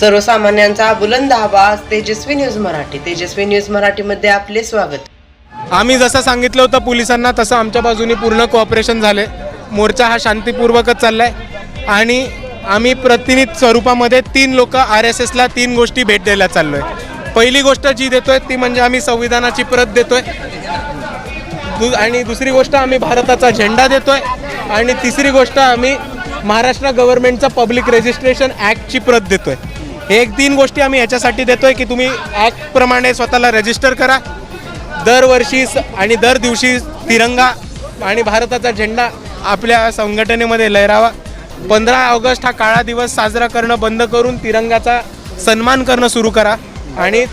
सर्वसामान्यांचा बुलंद आवाज तेजस्वी न्यूज मराठी. तेजस्वी न्यूज मराठीमध्ये आपले स्वागत. आम्ही जसं सांगितलं होतं पोलिसांना तसं आमच्या बाजूने पूर्ण कोऑपरेशन झाले. मोर्चा हा शांतीपूर्वकच चाललाय. आणि आम्ही प्रतिनिध स्वरूपामध्ये तीन लोक आर एस एसला तीन गोष्टी भेट द्यायला चाललोय. पहिली गोष्ट जी देतोय ती म्हणजे आम्ही संविधानाची प्रत देतोय. दु आणि दुसरी गोष्ट आम्ही भारताचा झेंडा देतोय. आणि तिसरी गोष्ट आम्ही महाराष्ट्र गव्हर्नमेंटचा पब्लिक रजिस्ट्रेशन ॲक्टची प्रत देतोय. हे एक तीन गोष्टी आम्ही याच्यासाठी देतोय की तुम्ही ॲक्टप्रमाणे स्वतःला रजिस्टर करा. दरवर्षी आणि दर दिवशी तिरंगा आणि भारताचा झेंडा आपल्या संघटनेमध्ये लहरावा. पंधरा ऑगस्ट हा काळा दिवस साजरा करणं बंद करून तिरंगाचा सन्मान करणं सुरू करा आणि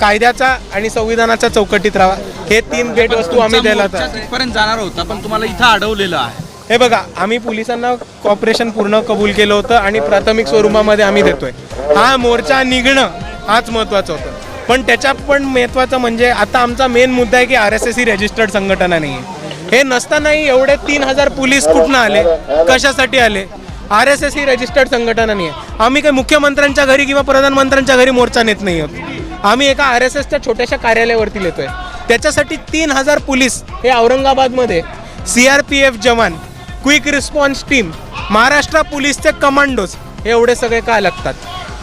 कायद्याचा आणि संविधानाच्या चौकटीत राहा. हे तीन भेटवस्तू आम्ही द्यायला जाणार होता पण तुम्हाला इथं अडवलेलं आहे. हे बघा आम्ही पोलिसांना कॉपरेशन पूर्ण कबूल केलं होतं आणि प्राथमिक स्वरूपामध्ये आम्ही देतोय. हा मोर्चा निघणं हाच महत्त्वाचं होतं. पण त्याच्यात पण महत्त्वाचं म्हणजे आता आमचा मेन मुद्दा आहे की आर एस एस ही रजिस्टर्ड संघटना नाही आहे हे नसतानाही एवढे तीन हजार पोलीस कुठनं आले? कशासाठी आले? आर एस एस ही रजिस्टर्ड संघटना नाही आहे आम्ही काही मुख्यमंत्र्यांच्या घरी किंवा प्रधानमंत्र्यांच्या घरी मोर्चा नेत नाही आहोत. आम्ही एका आर एस एसच्या छोट्याशा कार्यालयावरती येतोय त्याच्यासाठी तीन हजार पोलीस हे औरंगाबादमध्ये सी आर पी एफ जवान क्विक रिस्पॉन्स टीम महाराष्ट्र पोलीसचे कमांडोज हे एवढे सगळे का लागतात?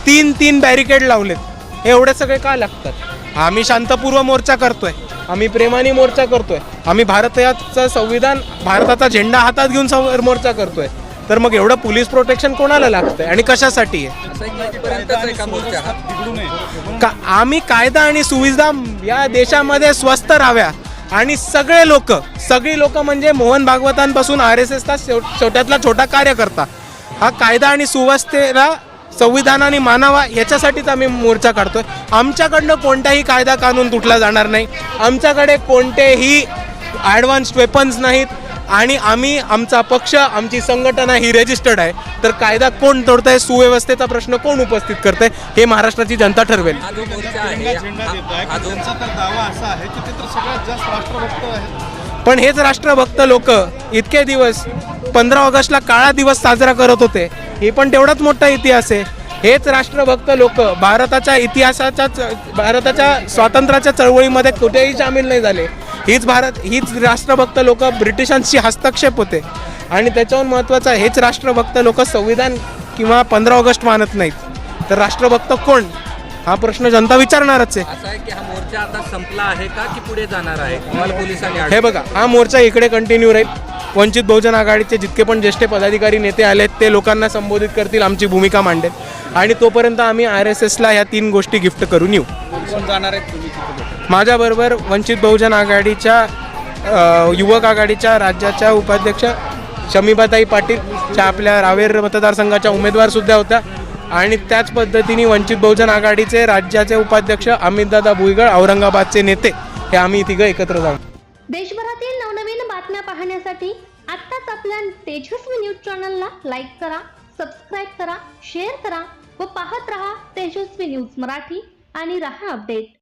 तीन तीन बॅरिकेड लावलेत हे एवढे सगळे का लागतात? आम्ही शांतपूर्व मोर्चा करतोय आम्ही प्रेमाने मोर्चा करतोय आम्ही भारताचं संविधान भारताचा झेंडा हातात घेऊन सं- मोर्चा करतोय. तर मग एवढं पोलीस प्रोटेक्शन कोणाला लागतंय आणि कशासाठी आहे? का आम्ही कायदा आणि सुविधा या देशामध्ये स्वस्त राहाव्या आणि सगळे लोक सगळी लोक म्हणजे मोहन भागवतांपासून आर एस एसचा छोट्यातला छोटा कार्यकर्ता. हा कायदा आणि सुव्यवस्थेला संविधानाने मानावा याच्यासाठीच आम्ही मोर्चा काढतोय. आमच्याकडनं कोणताही कायदा कानून तुटला जाणार नाही. आमच्याकडे कोणतेही ॲडव्हान्स वेपन्स नाहीत. आणि आम्ही आमचा पक्ष आमची संघटना ही रजिस्टर्ड आहे. तर कायदा कोण तोडतंय सुव्यवस्थेचा प्रश्न कोण उपस्थित करतंय हे महाराष्ट्राची जनता ठरवेल. पण हेच राष्ट्रभक्त लोक इतके दिवस पंधरा ऑगस्टला काळा दिवस साजरा करत होते. हे पण तेवढाच मोठा इतिहास आहे. हेच राष्ट्रभक्त लोक भारताच्या इतिहासाच्या च- भारताच्या स्वातंत्र्याच्या चळवळीमध्ये कुठेही सामील नाही झाले. हीच भारत हीच राष्ट्रभक्त लोक ब्रिटिशांशी हस्तक्षेप होते. आणि त्याच्याहून महत्त्वाचं हेच राष्ट्रभक्त लोक संविधान किंवा पंधरा ऑगस्ट मानत नाहीत. तर राष्ट्रभक्त कोण? हा प्रश्न जनता विचारणारच आहे. असं आहे की हा मोर्चा आता संपला आहे का की पुढे जाणार आहे? तुम्हाला पोलिसांनी हे बघा हा मोर्चा इकडे कंटिन्यू राहील. वंचित बहुजन आघाडीचे जितके पण ज्येष्ठ पदाधिकारी नेते आलेत ते लोकांना संबोधित करतील आमची भूमिका मांडेल. आणि तोपर्यंत आम्ही आर एस एसला ह्या तीन गोष्टी गिफ्ट करून येऊ. जाणार आहेत माझ्याबरोबर वंचित बहुजन आघाडीच्या युवक आघाडीच्या राज्याच्या उपाध्यक्ष शमीबाताई पाटील ज्या आपल्या रावेर मतदारसंघाच्या उमेदवारसुद्धा होत्या. आणि त्याच पद्धतीने वंचित बहुजन आघाडीचे राज्याचे उपाध्यक्ष अमितदादा भुईगळ औरंगाबादचे नेते हे आम्ही तिघं एकत्र जाऊ देशभरातील नवनवीन बातम्या पाहण्यासाठी आत्ताच आपल्या तेजस्वी न्यूज चॅनलला लाईक करा सबस्क्राईब करा शेअर करा व पाहत रहा तेजस्वी न्यूज मराठी आणि रहा अपडेट.